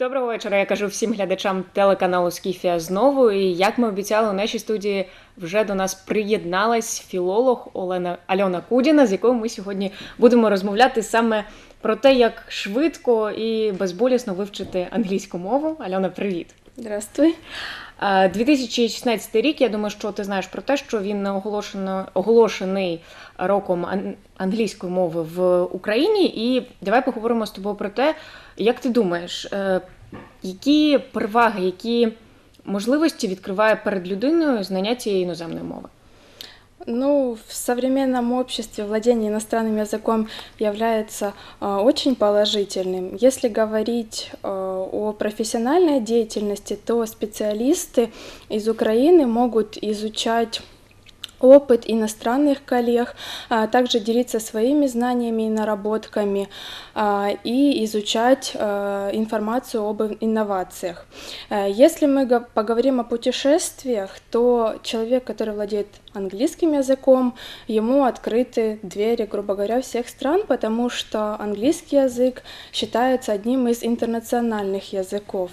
Доброго вечора. Я кажу всім глядачам телеканалу Скіфія знову. І як ми обіцяли, у нашій студії вже до нас приєдналась філолог Олена Альона Кудіна, з якою ми сьогодні будемо розмовляти саме про те, як швидко і безболісно вивчити англійську мову. Альона, привіт! Здравствуй. 2016 рік. Я думаю, що ти знаєш про те, що він оголошено оголошений роком англійської мови в Україні. І давай поговоримо з тобою про те, як ти думаєш, е, які переваги, які можливості відкриває перед людиною знання цієї іноземної мови. Ну, в современном обществе владение иностранным языком является э, очень положительным. Если говорить э, о профессиональной деятельности, то специалисты из Украины могут изучать опыт иностранных коллег, а также делиться своими знаниями и наработками а, и изучать а, информацию об инновациях. Если мы поговорим о путешествиях, то человек, который владеет английским языком, ему открыты двери, грубо говоря, всех стран, потому что английский язык считается одним из интернациональных языков.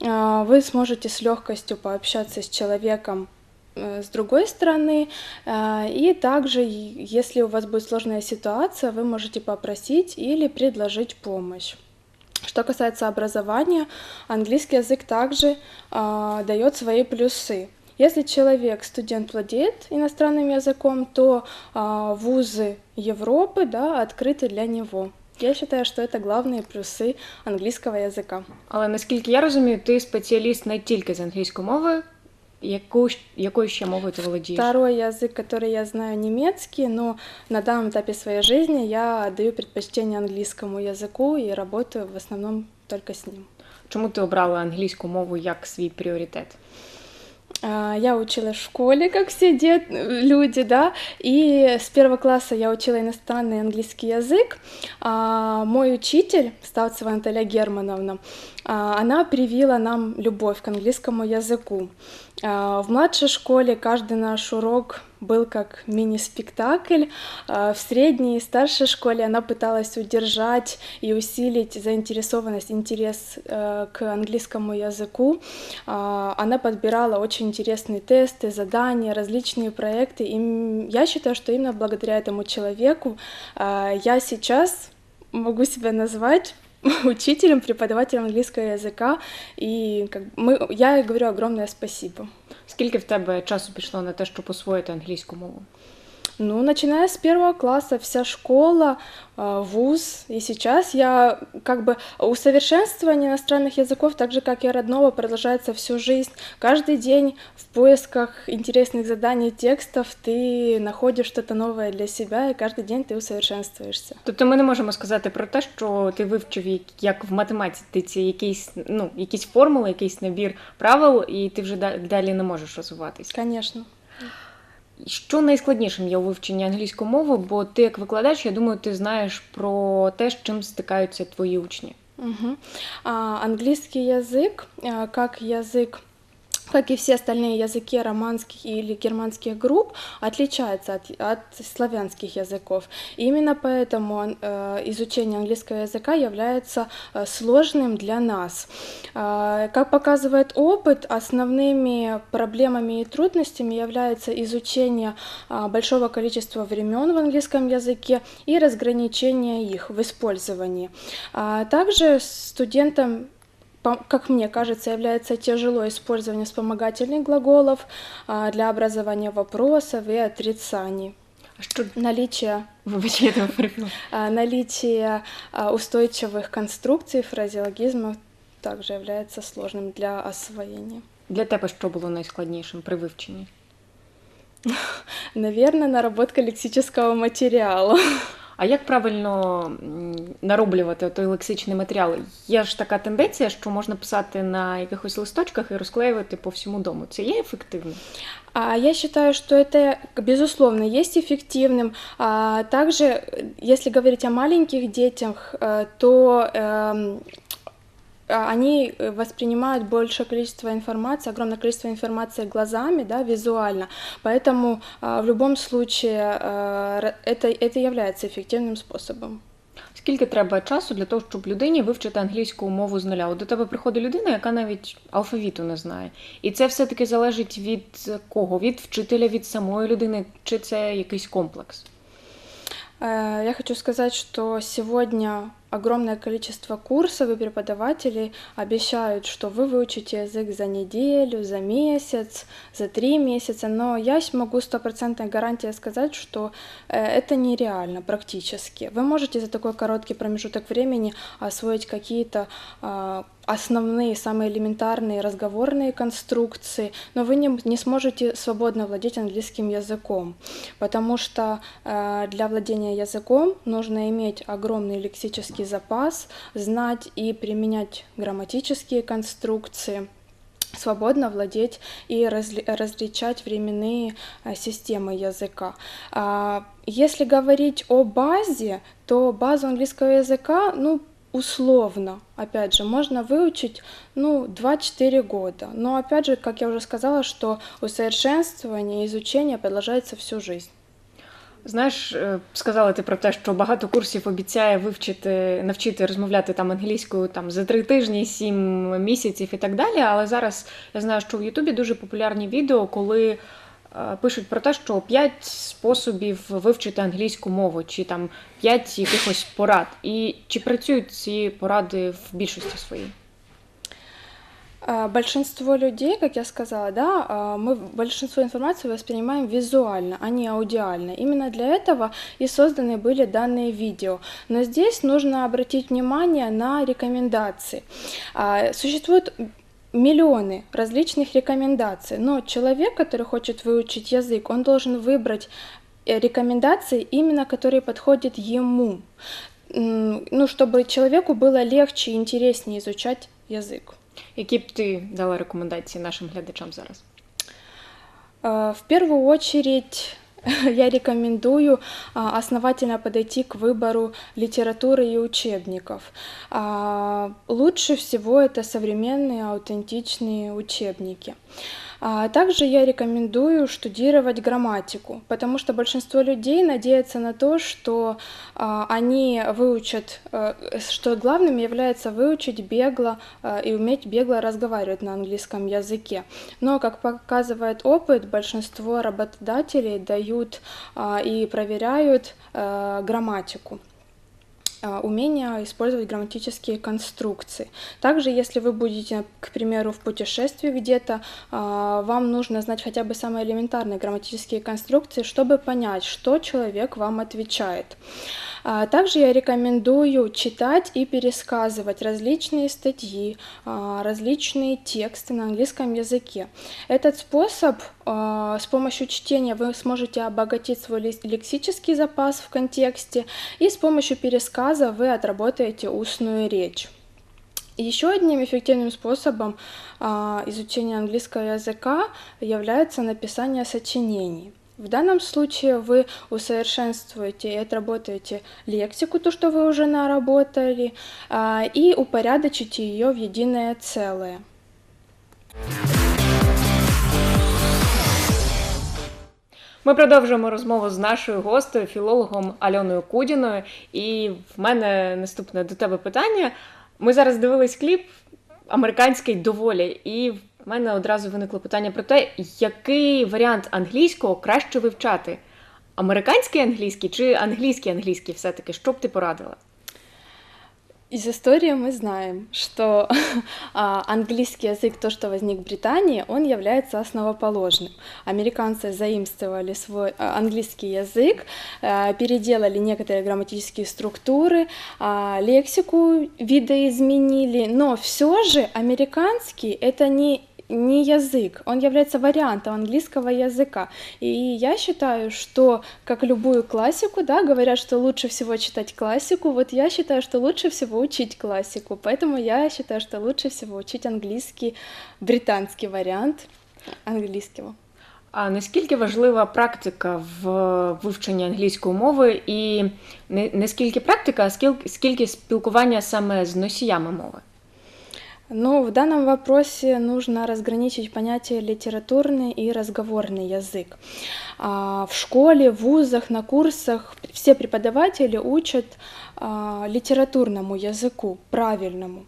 Вы сможете с легкостью пообщаться с человеком Э, с другой стороны. Э, и также, если у вас будет сложная ситуация, вы можете попросить или предложить помощь. Что касается образования, английский язык также э, дает свои плюсы. Если человек, студент, владеет иностранным языком, то э, вузы Европы да, открыты для него. Я считаю, что это главные плюсы англійського язика. Але наскільки я розумію, ти спеціаліст не тільки з англійської мови, Яку, якой еще мовой ты владеешь? Второй язык, который я знаю, немецкий, но на данном этапе своей жизни я даю предпочтение английскому языку и работаю в основном только с ним. Чому ти обрала англійську мову як свій пріоритет? Я училась в школе, как все дет, люди, да, и с первого класса я учила иностранный английский язык. Мой учитель, Ставцева Наталья Германовна, она привила нам любовь к английскому языку. В младшей школе каждый наш урок был как мини-спектакль. В средней и старшей школе она пыталась удержать и усилить заинтересованность, интерес э, к английскому языку. Она подбирала очень интересные тесты, задания, различные проекты. И я считаю, что именно благодаря этому человеку я сейчас могу себя назвать учителем, преподавателем английского языка. И как мы, я говорю огромное спасибо. Скільки в тебе часу пішло на те, щоб освоїти англійську мову? Ну, начиная с первого класса, вся школа, вуз, и сейчас я как бы усовершенствование иностранных языков, так же как и родного, продолжается всю жизнь. Каждый день в поисках интересных заданий, текстов ты находишь что-то новое для себя, и каждый день ты усовершенствуешься. Тобто ми не можемо сказати про те, що ти вивчив як в математиці якісь ну якісь формули, якийсь набір правил, і ти вже далі не можеш розвиватись. Звісно. Що найскладнішим є у вивченні англійської мови, бо ти як викладач, я думаю, ти знаєш про те, з чим стикаються твої учні. Угу. А, Англійський язик, як язик как и все остальные языки романских или германских групп, отличается от, от славянских языков. И именно поэтому э, изучение английского языка является э, сложным для нас. Э, как показывает опыт, основными проблемами и трудностями является изучение э, большого количества времен в английском языке и разграничение их в использовании. А также студентам как мне кажется, является тяжело использование вспомогательных глаголов для образования вопросов и отрицаний. А что... Наличие, Выбачь, наличие устойчивых конструкций, фразеологизмов также является сложным для освоения. Для тебе що було найскладнішим при вивченні? Наверное, наработка лексического материала. А як правильно нароблювати той лексичний матеріал? Є ж така тенденція, що можна писати на якихось листочках і розклеювати по всьому дому. Це є ефективно? А я считаю, что это, безусловно, есть эффективным. А также, если говорить о маленьких детях, э, то э, а, они э, воспринимают большее количество информации, огромное количество информации глазами, да, визуально. Поэтому а, в любом случае а, ра- это, это является эффективным способом. Скільки треба часу для того, щоб людині вивчити англійську мову з нуля? От до тебе приходить людина, яка навіть алфавіту не знає. І це все-таки залежить від кого? Від вчителя, від самої людини, чи це якийсь комплекс? Э, Я хочу сказать, что сегодня Огромное количество курсов и преподавателей обещают, что вы выучите язык за неделю, за месяц, за три месяца, но я могу стопроцентной гарантией сказать, что э, это нереально практически. Вы можете за такой короткий промежуток времени освоить какие-то а, основные, самые элементарные разговорные конструкции, но вы не, не сможете свободно владеть английским языком, потому что э, для владения языком нужно иметь огромный лексический запас, знать и применять грамматические конструкции свободно владеть и разли- различать временные а, системы языка. А, Если говорить о базе, то базу английского языка, ну, условно, опять же, можно выучить, ну, 2-4 года. Но, опять же, как я уже сказала, что усовершенствование, изучение продолжается всю жизнь. Знаєш, е, сказала ти про те, що багато курсів обіцяє вивчити, навчити розмовляти там англійською там за три тижні, сім місяців і так далі. Але зараз я знаю, що в Ютубі дуже популярні відео, коли е, пишуть про те, що п'ять способів вивчити англійську мову, чи там п'ять якихось порад. І чи працюють ці поради в більшості своїй? А, Большинство людей, как я сказала, да, а, мы большинство информации воспринимаем визуально, а не аудиально. Именно для этого и созданы были данные видео. Но здесь нужно обратить внимание на рекомендации. А, Существует миллионы различных рекомендаций, но человек, который хочет выучить язык, он должен выбрать э, рекомендации именно, которые подходят ему, ну, чтобы человеку было легче и интереснее изучать язык Які б ти дала рекомендації нашим глядачам зараз? Э, В первую очередь я рекомендую а, основательно подойти к выбору литературы и учебников. А, Лучше всего это современные аутентичные учебники. А Также я рекомендую штудировать грамматику, потому что большинство людей надеется на то, что а, они выучат, э, что главным является выучить бегло э, и уметь бегло разговаривать на английском языке. Но, как показывает опыт, большинство работодателей дают а, и проверяют э, грамматику умение использовать грамматические конструкции. Также, если вы будете, к примеру, в путешествии где-то, а, вам нужно знать хотя бы самые элементарные грамматические конструкции, чтобы понять, что человек вам отвечает. А, Также я рекомендую читать и пересказывать различные статьи, а, различные тексты на английском языке. Этот способ, а, с помощью чтения вы сможете обогатить свой лексический запас в контексте, и с помощью пересказа вы отработаете устную речь. Еще одним эффективным способом изучения английского языка является написание сочинений. В данном случае вы усовершенствуете и отработаете лексику, то, что вы уже наработали, и упорядочите ее в единое целое. Ми продовжуємо розмову з нашою гостею, філологом Альоною Кудіною. І в мене наступне до тебе питання. Ми зараз дивились кліп американський доволі, і в мене одразу виникло питання про те, який варіант англійського краще вивчати: американський англійський чи англійський англійський, все-таки, що б ти порадила? Из истории мы знаем, что а, английский язык, то, что возник в Британии, он является основоположным. Американцы заимствовали свой а, английский язык, а, переделали некоторые грамматические структуры, а, лексику видоизменили, но все же американский это не не язык, он является вариантом английского языка. И я считаю, что, как любую классику, да, говорят, что лучше всего читать классику, вот я считаю, что лучше всего учить классику, поэтому я считаю, что лучше всего учить английский, британский вариант английского. А наскільки важлива практика в вивченні англійської мови, і не, не скільки практика, а скільки, скільки спілкування саме з носіями мови? Ну, в данном вопросе нужно разграничить понятие литературный и разговорный язык. А, В школе, в вузах, на курсах все преподаватели учат а, литературному языку, правильному.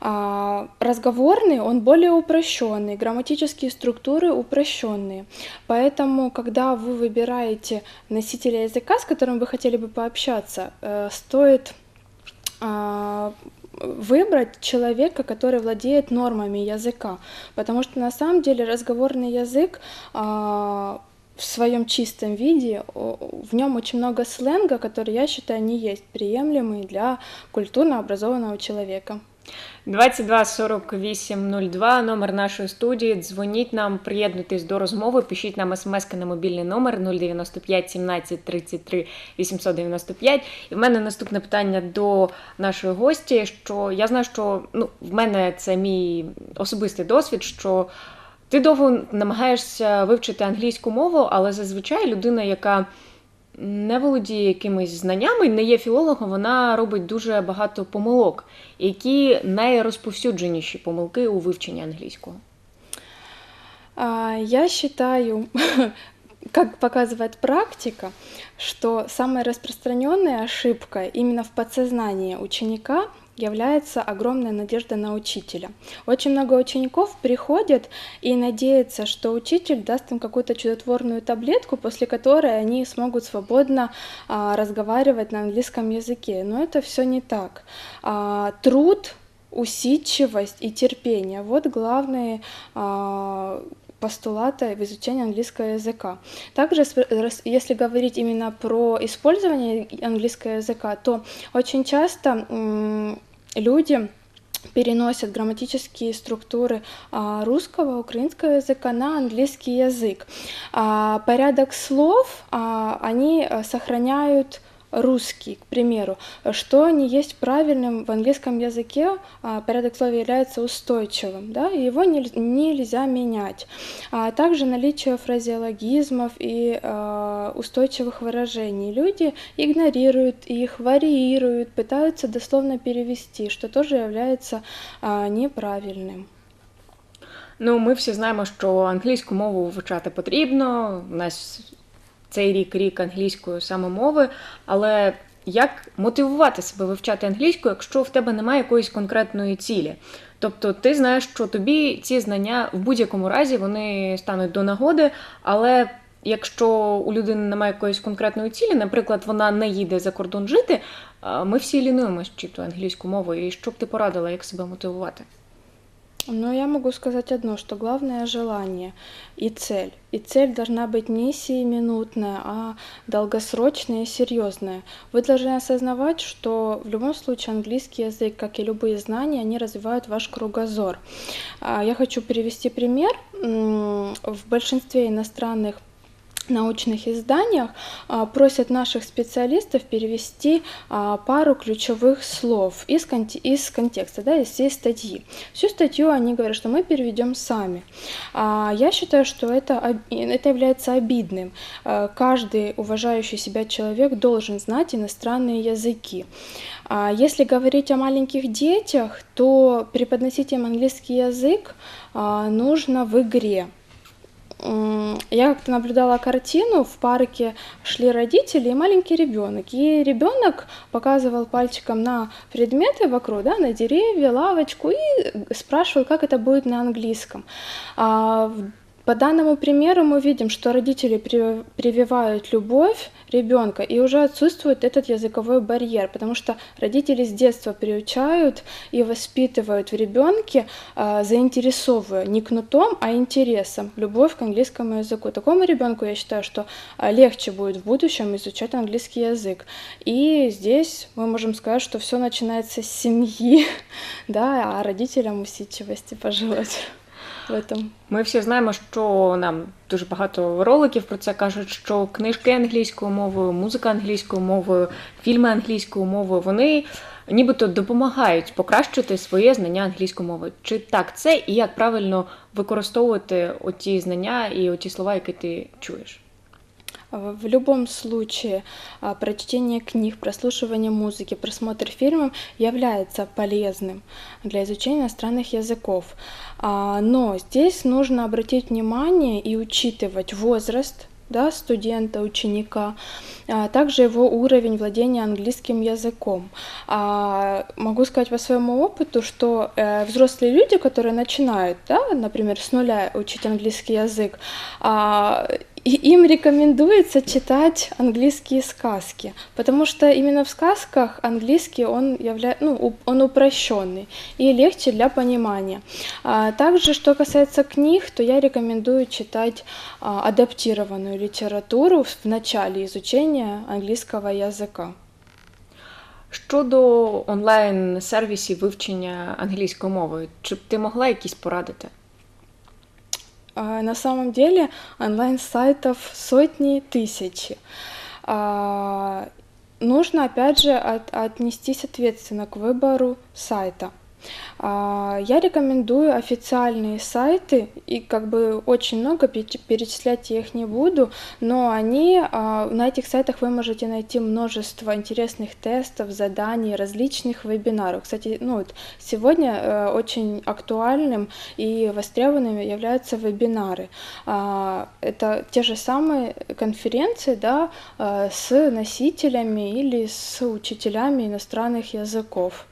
А, Разговорный, он более упрощенный, грамматические структуры упрощенные. Поэтому, когда вы выбираете носителя языка, с которым вы хотели бы пообщаться, э, стоит выбрать человека, который владеет нормами языка, потому что на самом деле разговорный язык а, в своем чистом виде, в нем очень много сленга, который, я считаю, не есть приемлемый для культурно образованного человека. 22 48 02, номер нашої студії. Дзвоніть нам, приєднуйтесь до розмови, пишіть нам смс на мобільний номер 095 17 33 895. І в мене наступне питання до нашої гості. Що я знаю, що ну, в мене це мій особистий досвід, що ти довго намагаєшся вивчити англійську мову, але зазвичай людина, яка не володіє якимись знаннями, не є філологом, вона робить дуже багато помилок. Які найрозповсюдженіші помилки у вивченні англійського? Я считаю, как показывает практика, что самой распространенной іменно именно в подсознании ученика является огромная надежда на учителя. Очень много учеников приходят и надеются, что учитель даст им какую-то чудотворную таблетку, после которой они смогут свободно а, разговаривать на английском языке. Но это все не так. А, труд, усидчивость и терпение. Вот главные а, постулаты в изучении английского языка. Также, если говорить именно про использование английского языка, то очень часто люди переносят грамматические структуры а, русского, украинского языка на английский язык. А, порядок слов а, они а, сохраняют русский, к примеру, что не есть правильным в английском языке, а, порядок слов является устойчивым, да, и его нель- нельзя менять. А также наличие фразеологизмов и а, устойчивых выражений. Люди игнорируют их, варьируют, пытаются дословно перевести, что тоже является а, неправильным. Ну, ми всі знаємо, що англійську мову вивчати потрібно. У нас цей рік рік англійської саме мови, але як мотивувати себе вивчати англійську, якщо в тебе немає якоїсь конкретної цілі? Тобто ти знаєш, що тобі ці знання в будь-якому разі вони стануть до нагоди, але якщо у людини немає якоїсь конкретної цілі, наприклад, вона не їде за кордон жити, ми всі лінуємось вчити англійську мову. І що б ти порадила, як себе мотивувати? Но я могу сказать одно, что главное желание и цель. И цель должна быть не сиюминутная, а долгосрочная и серьезная. Вы должны осознавать, что в любом случае английский язык, как и любые знания, они развивают ваш кругозор. А, Я хочу привести пример. В большинстве иностранных научных изданиях а, просят наших специалистов перевести а, пару ключевых слов из, конте- из контекста, да, из всей статьи. Всю статью они говорят, что мы переведем сами. А, я считаю, что это, это является обидным. Каждый уважающий себя человек должен знать иностранные языки. Если говорить о маленьких детях, то преподносить им английский язык нужно в игре. Я как-то наблюдала картину, в парке шли родители и маленький ребенок. И ребенок показывал пальчиком на предметы вокруг, да, на деревья, лавочку, и спрашивал, как это будет на английском. А по данному примеру мы видим, что родители при- прививают любовь ребенка, и уже отсутствует этот языковой барьер, потому что родители с детства приучают и воспитывают в ребенке, а, заинтересовывая не кнутом, а интересом, любовь к английскому языку. Такому ребенку я считаю, что а, легче будет в будущем изучать английский язык. И здесь мы можем сказать, что все начинается с семьи, да, а родителям усидчивости пожелать в этом. Ми всі знаємо, що нам дуже багато роликів про це кажуть, що книжки англійською мовою, музика англійською мовою, фільми англійською мовою, вони нібито допомагають покращити своє знання англійської мови. Чи так це і як правильно використовувати оті знання і оті слова, які ти чуєш? В любом случае а, прочтение книг, прослушивание музыки, просмотр фильмов является полезным для изучения иностранных языков. А, Но здесь нужно обратить внимание и учитывать возраст да, студента, ученика, а также его уровень владения английским языком. А, могу сказать по своему опыту, что э, взрослые люди, которые начинают, да, например, с нуля учить английский язык, а, и им рекомендуется читать английские сказки, потому что именно в сказках английский он явля... ну, у- он упрощенный и легче для понимания. А также, что касается книг, то я рекомендую читать а, адаптированную литературу в в начале изучения английского языка. Щодо онлайн-сервісів вивчення англійської мови, чи б ти могла якісь порадити? А, На самом деле онлайн-сайтов сотни, тысячи. А, Нужно, опять же, от- отнестись ответственно к выбору сайта. А, Я рекомендую официальные сайты, и как бы очень много переч- перечислять я их не буду, но они, а, на этих сайтах вы можете найти множество интересных тестов, заданий, различных вебинаров. Кстати, ну вот сегодня э, очень актуальным и востребованными являются вебинары. А, Это те же самые конференции, да, а, с носителями или с учителями иностранных языков.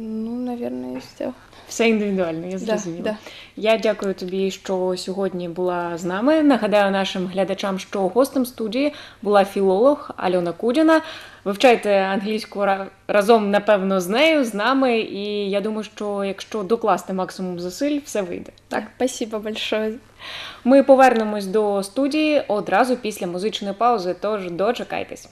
Ну, наверное, все. Все індивідуально, я зрозуміла. да. Я дякую тобі, що сьогодні була з нами. Нагадаю нашим глядачам, що гостем студії була філолог Альона Кудіна. Вивчайте англійську ра- разом, напевно, з нею, з нами. І я думаю, що якщо докласти максимум зусиль, все вийде. Так, Спасибо большое. ми повернемось до студії одразу після музичної паузи. Тож дочекайтесь.